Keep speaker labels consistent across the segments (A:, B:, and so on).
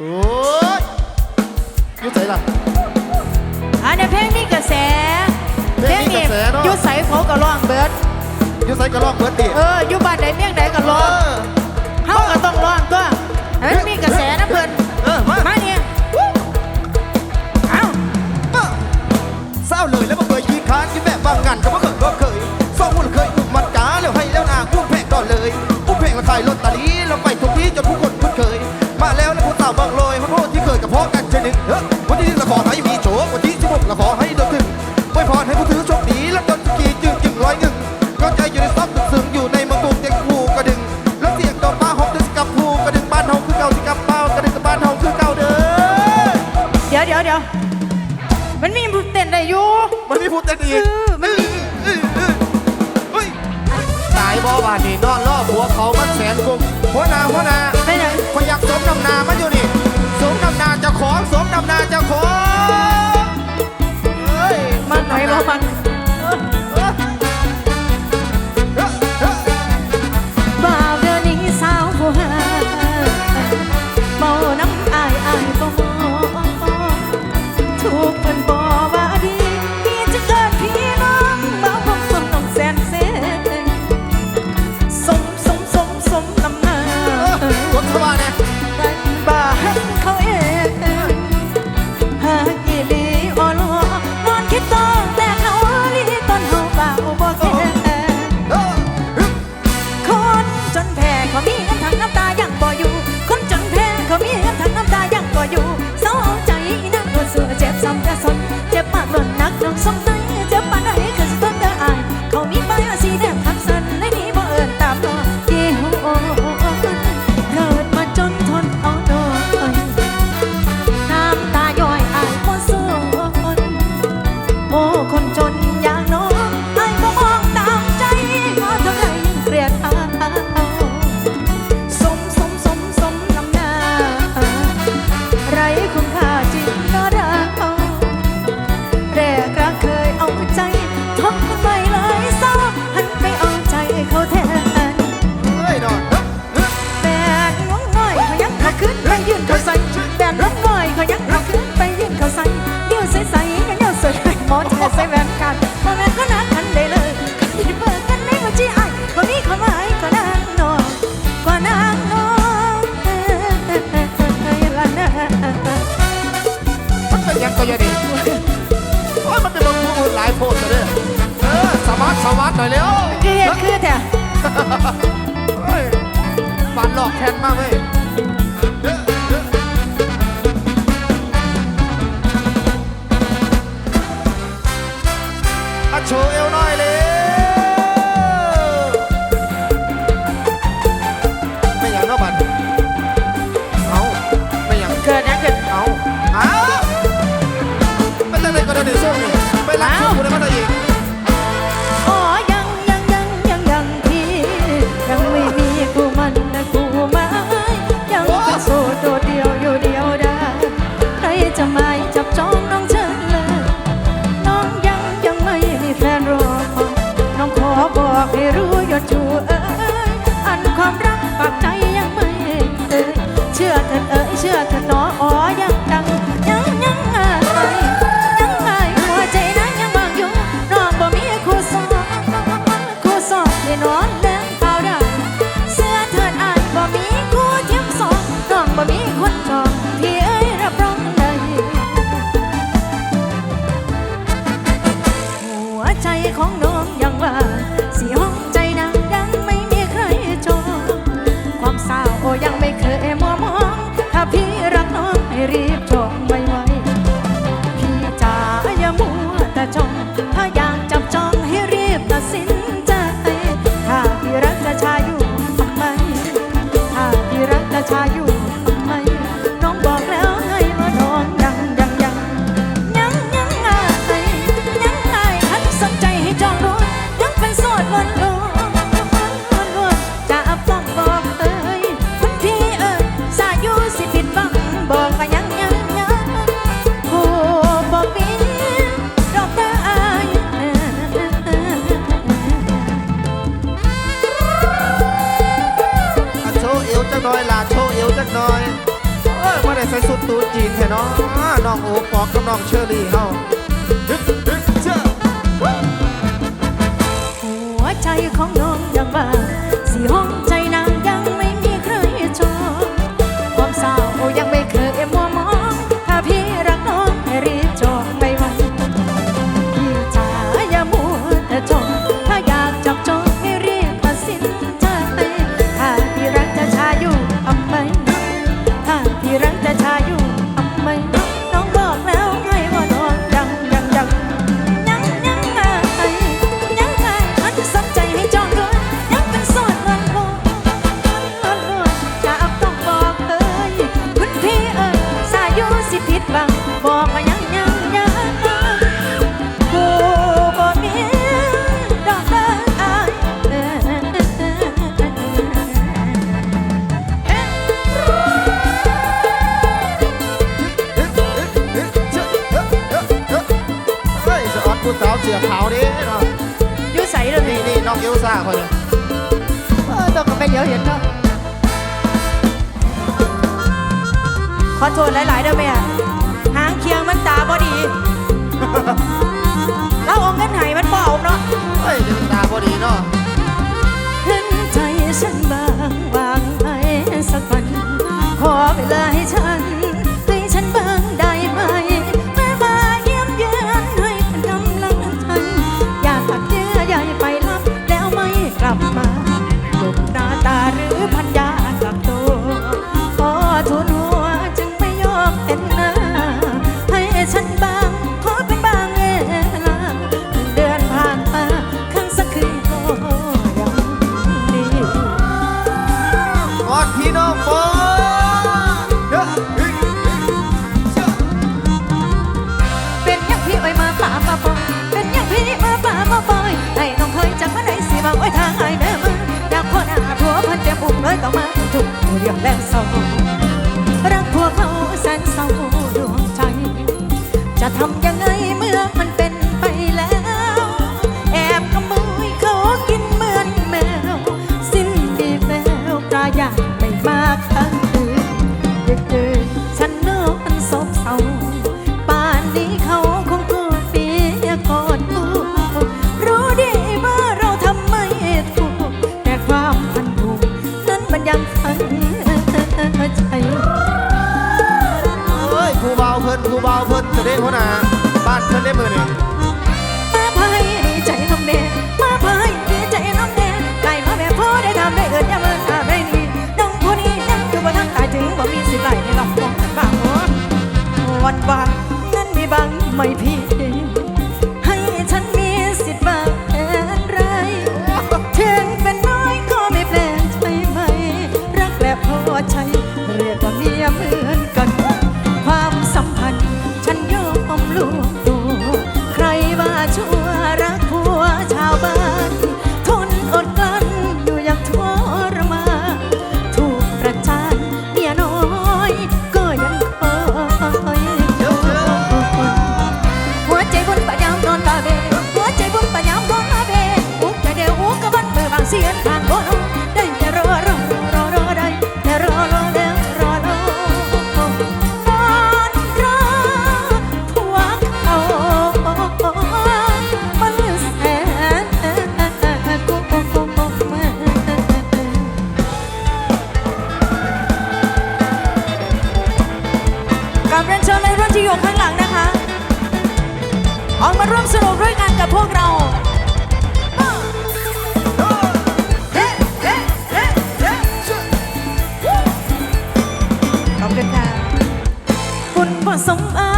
A: โอ้ยยุใส่ละ
B: อันนี้เพลงนี้กระแส
A: เพลงนี้
B: ยุใส่เขากระ
A: ล่องเบิร์ดยุใส่กระล่องเบิร์ดดิ
B: เออ
A: ยุบ้าน
B: ไหน
A: เมีย
B: งไหนก็ร้องเขาก็ต้องร่องตัวมันมีกระแสาวบางลอยมาพูด 不要狂。 กันบ่นก็นักกันได้เลยสิเปิดกันในหัวใจอายบ่มีความหมายก็นางน้องก็นางน้องเอ้ยล่ะนะ
A: มันเป็นหยังก็อยังดีโอ้ยมันเป็นบางคนหลายโพดซะเด้อเออสวัสดสวัสดหน่อยเร็ว
B: คือเฮ็ดคือแท้
A: เฮ้ยฝันหลอกแทนมากเว้ย หน่อยเลย ให้
B: รู้ยอดชูเอ้ยอันความรักปากใจ คนหเออ
A: ตกกัน
B: ไปเยอะ
A: เห็
B: นเนาะขอโทษหลายๆเด้อแม่หางเคียงมันตาพอดี เราเอาเงินไหมันบ่เอาเนาะ
A: เฮ้ยดวมัตาพอดีเนาะ
B: เห็นใจฉันบางบางไปสักวันขอเวลาให้เธอ จะทำยัง วาวเวิร์จะ
A: ได้หัวหน้าบ้านเพิ่นได้มือหนึ่ง
B: มาพายดีใจน้องเดมาพายดีใจน้องเดไก่มาแม่พ่อได้ทำได้เกิดยามเมื่อข้าไม่ดีน้องผู้นี้ยังอยู่บนทางตายถึงบ่มีสิไหลในลำคงบ้างหัววันบางนั้นมีบางไม่พี่ สมอา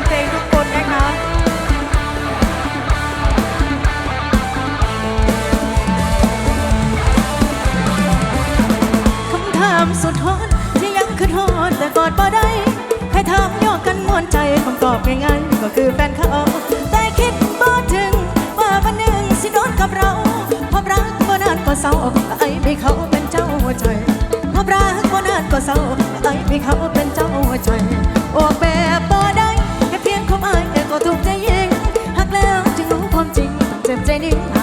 B: านเพลงทุกคนนะคะคำถามสุดฮอนที่ยังคือฮอนแต่กอดบ่ได้ให้ถามยอกกันมวนใจคำตอบง่ายๆก็คือแฟนเขาแต่คิดบ่ถึง ว่าวันหนึ่งสิโดนกับเราพบรักบ่นานก็เศร้าไอ้ไม่เขาเป็นเจ้าหัวใจพบรักบ่นานก็เศร้าไอ้ไม่เขาเป็นเจ้าใจโอ้เป็ to bring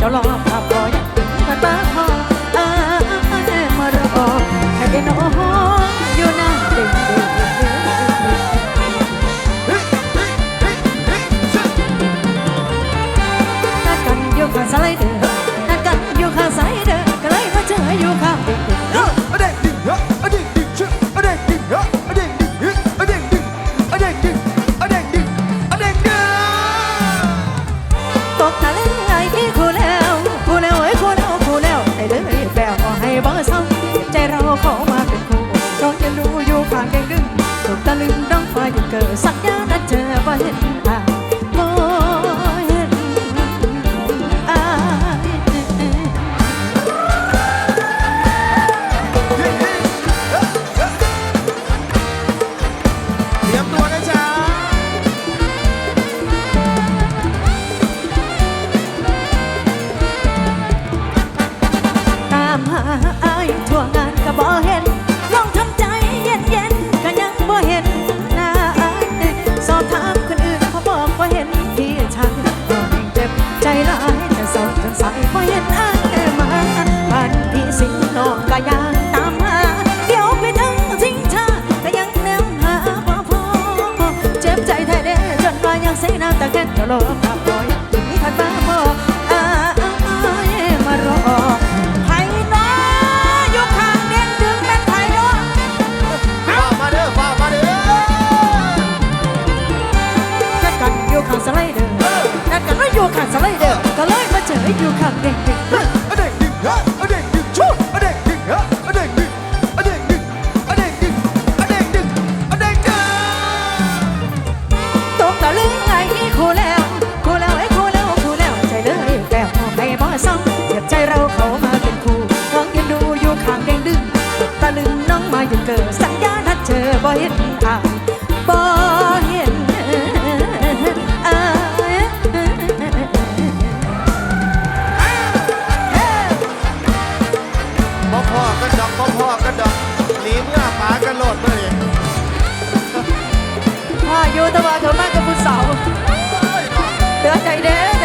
B: 小冷 บ่เศร้าใจเราขอมาเป็นคู่ก็ยังรู้อยู่ข้างกันดึงตกตะลึงน้องฟ้าอยู่
A: เกิด
B: สักยานัดเจอบ่เห็น ตะแกนจะรอขับรอยมีทันมาพออ้ายมารอไผ่น้อยกข้างเด่นดึงแม่นไผ่น้อ
A: ฟ้ามาเด้อฟ้ามาเด้อ
B: นัดกันอยู่ข้างสไลเดอร์นัดกันว่าอยู่ข้างสไลเดอร์ก็เลยมาเจออยู่ข้างเด็ก เราเขามาเป็นคู่น้องยืนดูอยู่ข้างเด้งดึงตะลึงน้องมาอยืนเกิดสัญญานัดเจอบ่เห็นอ่างบ่เห็นอ่าง
A: บ่พ่อกันดอกบ่พ่อกันดอกหนีเมื่อปากันโลดเมื่อนี่
B: พ่ออยู่ตะวันเธอมากับผู้สาว
A: เอ้ยพ่อ
B: เดือใจเด้